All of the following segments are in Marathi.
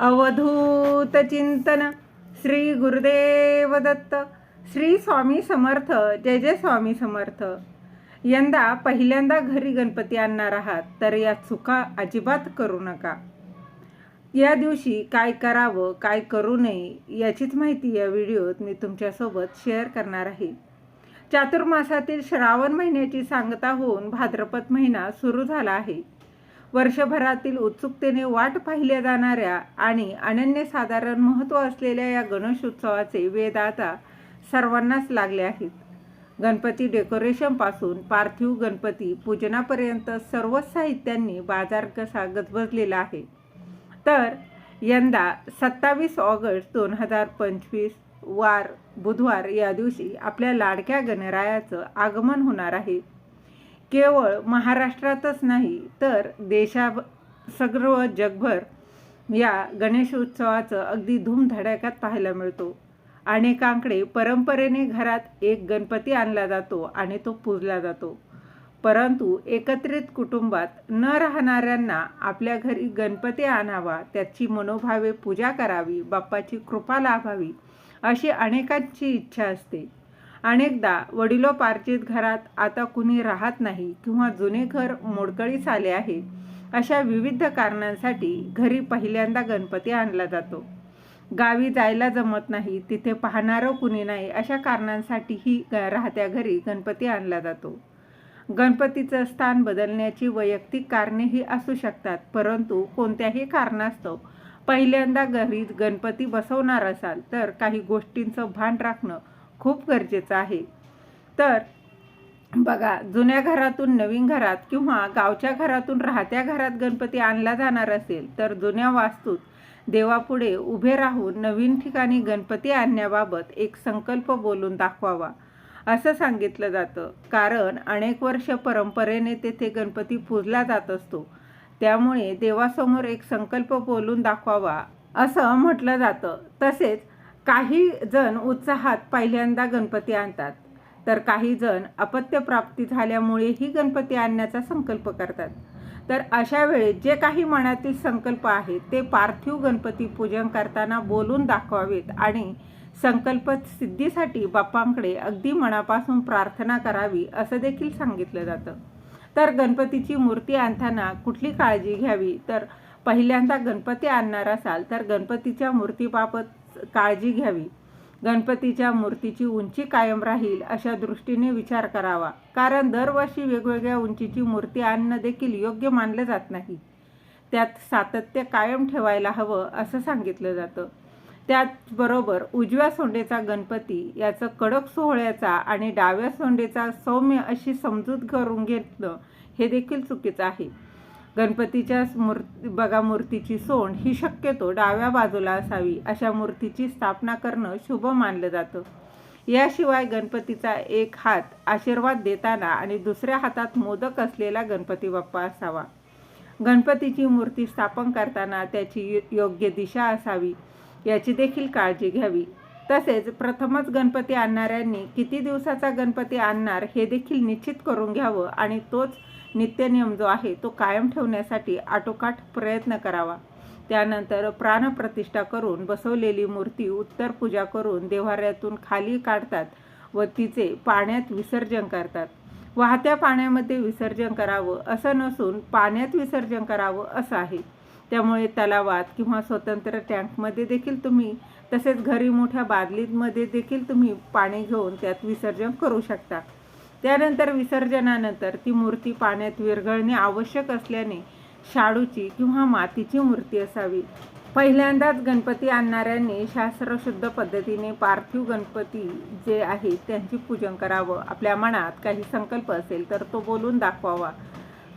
अवधूत चिंतन श्री गुरुदेव दत्त. श्री स्वामी समर्थ. जय जय स्वामी समर्थ. यंदा पहिल्यांदा घरी गणपती आणणार आहात तर या चुका अजिबात करू नका. या दिवशी काय करावं काय करू नये याचीच माहिती या व्हिडिओत मी तुमच्यासोबत शेअर करणार आहे. चातुर्मासातील श्रावण महिन्याची सांगता होऊन भाद्रपद महिना सुरू झाला आहे. वर्षभरातील उत्सुकतेने वाट पाहिल्या जाणाऱ्या आणि अनन्यसाधारण महत्त्व असलेल्या या गणेश उत्सवाचे आता सर्वांनाच लागले आहेत. गणपती डेकोरेशनपासून पार्थिव गणपती पूजनापर्यंत सर्वच साहित्यांनी बाजार कसा गजबजलेला आहे? तर यंदा सत्तावीस ऑगस्ट दोन हजार पंचवीस वार बुधवार या दिवशी आपल्या लाडक्या गणरायाचं आगमन होणार आहे. केवळ महाराष्ट्रातच नाही तर देशा सर्व जगभर या गणेश उत्सवाचं अगदी धूमधडाक्यात पाहायला मिळतो. अनेकांकडे परंपरेने घरात एक गणपती आणला जातो आणि तो पूजला जातो. परंतु एकत्रित कुटुंबात न राहणाऱ्यांना आपल्या घरी गणपती आणावा त्याची मनोभावे पूजा करावी बाप्पाची कृपा लाभावी अशी अनेकांची इच्छा असते. अनेकदा वडिलोपार्जित घरात आता कुणी राहत नाही किंवा जुने घर मोडकळीस आले आहे अशा विविध कारणांसाठी घरी पहिल्यांदा गणपती आणला जातो. गावी जायला जमत नाही तिथे पाहणारं कुणी नाही अशा कारणांसाठीही ग- राहत्या घरी गणपती आणला जातो. गणपतीचं स्थान बदलण्याची वैयक्तिक कारणेही असू शकतात परंतु कोणत्याही कारणास्तव पहिल्यांदा घरी गणपती बसवणार असाल तर काही गोष्टींचं भान राखणं खूप गरजेचं आहे. तर बघा जुन्या घरातून नवीन घरात किंवा गावच्या घरातून राहत्या घरात गणपती आणला जाणार असेल तर जुन्या वास्तूत देवापुढे उभे राहून नवीन ठिकाणी गणपती आणण्याबाबत एक संकल्प बोलून दाखवावा असं सांगितलं जातं. कारण अनेक वर्ष परंपरेने तेथे गणपती पूजला जात असतो. त्यामुळे देवासमोर एक संकल्प बोलून दाखवावा असं म्हटलं जातं. तसेच काही जण उत्साहात पहिल्यांदा गणपती आणतात. तर काही जण अपत्यप्राप्ती झाल्यामुळेही गणपती आणण्याचा संकल्प करतात. तर अशा वेळेस जे काही मनातील संकल्प आहेत ते पार्थिव गणपती पूजन करताना बोलून दाखवावेत आणि संकल्प सिद्धीसाठी बाप्पांकडे अगदी मनापासून प्रार्थना करावी असं देखील सांगितलं जातं. तर गणपतीची मूर्ती आणताना कुठली काळजी घ्यावी? तर पहिल्यांदा गणपती आणणार असाल तर गणपतीच्या मूर्तीबाबत काळजी घ्यावी. गणपतीच्या मूर्तीची उंची कायम राहील अशा दृष्टीने विचार करावा. कारण दरवर्षी वेगवेगळ्या उंचीची मूर्ती आणणं देखील योग्य मानलं जात नाही. त्यात सातत्य कायम ठेवायला हवं असं सांगितलं जातं. त्याचबरोबर उजव्या सोंडेचा गणपती याचं कडक सोहळ्याचा आणि डाव्या सोंडेचा सौम्य अशी समजूत करून घेतलं हे देखील चुकीचं आहे. गणपतीच्या मूर्ती बघा मूर्तीची सोंड ही शक्यतो डाव्या बाजूला असावी अशा मूर्तीची स्थापना करणं शुभ मानलं जातं. याशिवाय गणपतीचा एक हात आशीर्वाद देताना आणि दुसऱ्या हातात मोदक असलेला गणपती बाप्पा असावा. गणपतीची मूर्ती स्थापन करताना त्याची योग्य दिशा असावी याची देखील काळजी घ्यावी. तसेच प्रथमच गणपती आणणाऱ्यांनी किती दिवसाचा गणपती आणणार हे देखील निश्चित करून घ्यावं आणि तोच नित्यनियम जो आहे तो कायम ठेवण्यासाठी आटोकाट प्रयत्न करावा. त्यानंतर प्राणप्रतिष्ठा करून बसवलेली मूर्ती उत्तर पूजा करून देव्हाऱ्यातून खाली काढतात व तिचे पाण्यात विसर्जन करतात. वाहत्या पाण्यामध्ये विसर्जन करावं असं नसून पाण्यात विसर्जन करावं असं आहे. त्यामुळे तलावात किंवा स्वतंत्र टँकमध्ये देखील तुम्ही तसेच घरी मोठ्या बादलीमध्ये देखील तुम्ही पाणी घेऊन त्यात विसर्जन करू शकता. त्यानंतर विसर्जनानंतर ती मूर्ती पाण्यात विरघळणे आवश्यक असल्याने शाडूची किंवा मातीची मूर्ती असावी. पहिल्यांदाच गणपती आणणाऱ्यांनी शास्त्रशुद्ध पद्धतीने पार्थिव गणपती जे आहे त्यांची पूजन करावं. आपल्या मनात काही संकल्प असेल तर तो बोलून दाखवावा.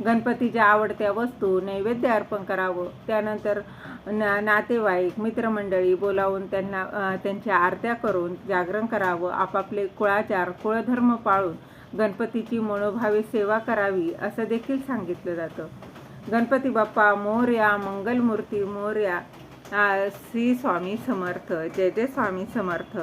गणपतीच्या आवडत्या वस्तू नैवेद्य अर्पण करावं. त्यानंतर ना नातेवाईक मित्रमंडळी बोलावून त्यांना त्यांच्या आरत्या करून जागरण करावं. आपापले कुळाचार कुळधर्म पाळून गणपतीची मनोभावे सेवा करावी असं देखील सांगितलं जातं. गणपती बाप्पा मोर्या मंगलमूर्ती मोर्या श्री स्वामी समर्थ जय जय स्वामी समर्थ.